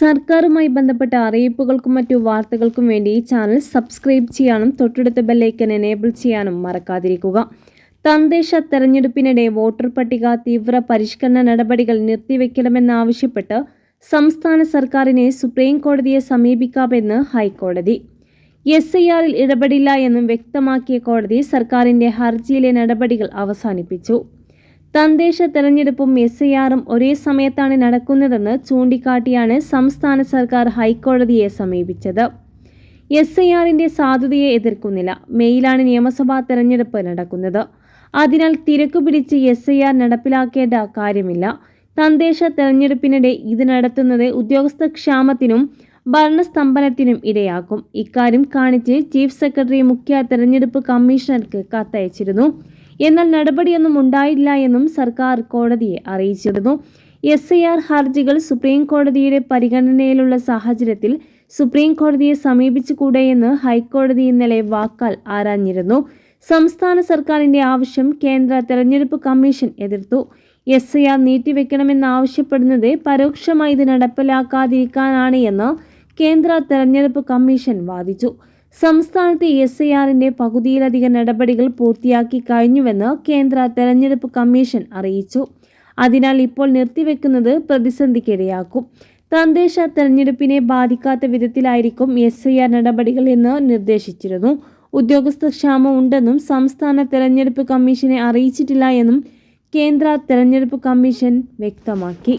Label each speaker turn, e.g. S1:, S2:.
S1: സർക്കാരുമായി ബന്ധപ്പെട്ട അറിയിപ്പുകൾക്കും മറ്റു വാർത്തകൾക്കും വേണ്ടി ഈ ചാനൽ സബ്സ്ക്രൈബ് ചെയ്യാനും തൊട്ടടുത്ത ബെല്ലൈക്കൻ എനേബിൾ ചെയ്യാനും മറക്കാതിരിക്കുക. തദ്ദേശ തെരഞ്ഞെടുപ്പിനിടെ വോട്ടർ പട്ടിക തീവ്ര പരിഷ്കരണ നടപടികൾ നിർത്തിവെക്കണമെന്നാവശ്യപ്പെട്ട് സംസ്ഥാന സർക്കാരിനെ സുപ്രീം കോടതിയെ സമീപിക്കാമെന്ന് ഹൈക്കോടതി. എസ് ഐ ആറിൽ ഇടപെടില്ല എന്നും വ്യക്തമാക്കിയ കോടതി സർക്കാരിന്റെ ഹർജിയിലെ നടപടികൾ അവസാനിപ്പിച്ചു. തദ്ദേശ തെരഞ്ഞെടുപ്പും എസ് ഐ ആറും ഒരേ സമയത്താണ് നടക്കുന്നതെന്ന് ചൂണ്ടിക്കാട്ടിയാണ് സംസ്ഥാന സർക്കാർ ഹൈക്കോടതിയെ സമീപിച്ചത്. എസ് ഐ ആറിന്റെ സാധുതയെ എതിർക്കുന്നില്ല. മെയിലാണ് നിയമസഭാ തെരഞ്ഞെടുപ്പ് നടക്കുന്നത്. അതിനാൽ തിരക്ക് പിടിച്ച് എസ് ഐ ആർ നടപ്പിലാക്കേണ്ട കാര്യമില്ല. തദ്ദേശ തെരഞ്ഞെടുപ്പിനിടെ ഇത് നടത്തുന്നത് ഉദ്യോഗസ്ഥ ക്ഷാമത്തിനും ഭരണസ്തംഭനത്തിനും ഇടയാക്കും. ഇക്കാര്യം കാണിച്ച് ചീഫ് സെക്രട്ടറി മുഖ്യ തെരഞ്ഞെടുപ്പ് കമ്മീഷണർക്ക് കത്തയച്ചിരുന്നു. എന്നാൽ നടപടിയൊന്നും ഉണ്ടായില്ല എന്നും സർക്കാർ കോടതിയെ അറിയിച്ചിരുന്നു. എസ് ഐ ആർ ഹർജികൾ സുപ്രീം കോടതിയുടെ പരിഗണനയിലുള്ള സാഹചര്യത്തിൽ സുപ്രീം കോടതിയെ സമീപിച്ചുകൂടെയെന്ന് ഹൈക്കോടതി ഇന്നലെ വാക്കാൽ ആരാഞ്ഞിരുന്നു. സംസ്ഥാന സർക്കാരിന്റെ ആവശ്യം കേന്ദ്ര തെരഞ്ഞെടുപ്പ് കമ്മീഷൻ എതിർത്തു. എസ് ഐ ആർ നീട്ടിവെക്കണമെന്നാവശ്യപ്പെടുന്നത് പരോക്ഷമായി ഇത് നടപ്പിലാക്കാതിരിക്കാനാണ് എന്ന് കേന്ദ്ര തെരഞ്ഞെടുപ്പ് കമ്മീഷൻ വാദിച്ചു. സംസ്ഥാനത്തെ എസ് ഐ ആറിന്റെ പകുതിയിലധികം നടപടികൾ പൂർത്തിയാക്കി കഴിഞ്ഞുവെന്ന് കേന്ദ്ര തെരഞ്ഞെടുപ്പ് കമ്മീഷൻ അറിയിച്ചു. അതിനാൽ ഇപ്പോൾ നിർത്തിവെക്കുന്നത് പ്രതിസന്ധിക്കിടയാക്കും. തദ്ദേശ തെരഞ്ഞെടുപ്പിനെ ബാധിക്കാത്ത വിധത്തിലായിരിക്കും എസ് ഐ ആർ നടപടികൾ എന്ന് നിർദ്ദേശിച്ചിരുന്നു. ഉദ്യോഗസ്ഥ ക്ഷാമം ഉണ്ടെന്നും സംസ്ഥാന തെരഞ്ഞെടുപ്പ് കമ്മീഷനെ അറിയിച്ചിട്ടില്ല എന്നും കേന്ദ്ര തെരഞ്ഞെടുപ്പ് കമ്മീഷൻ വ്യക്തമാക്കി.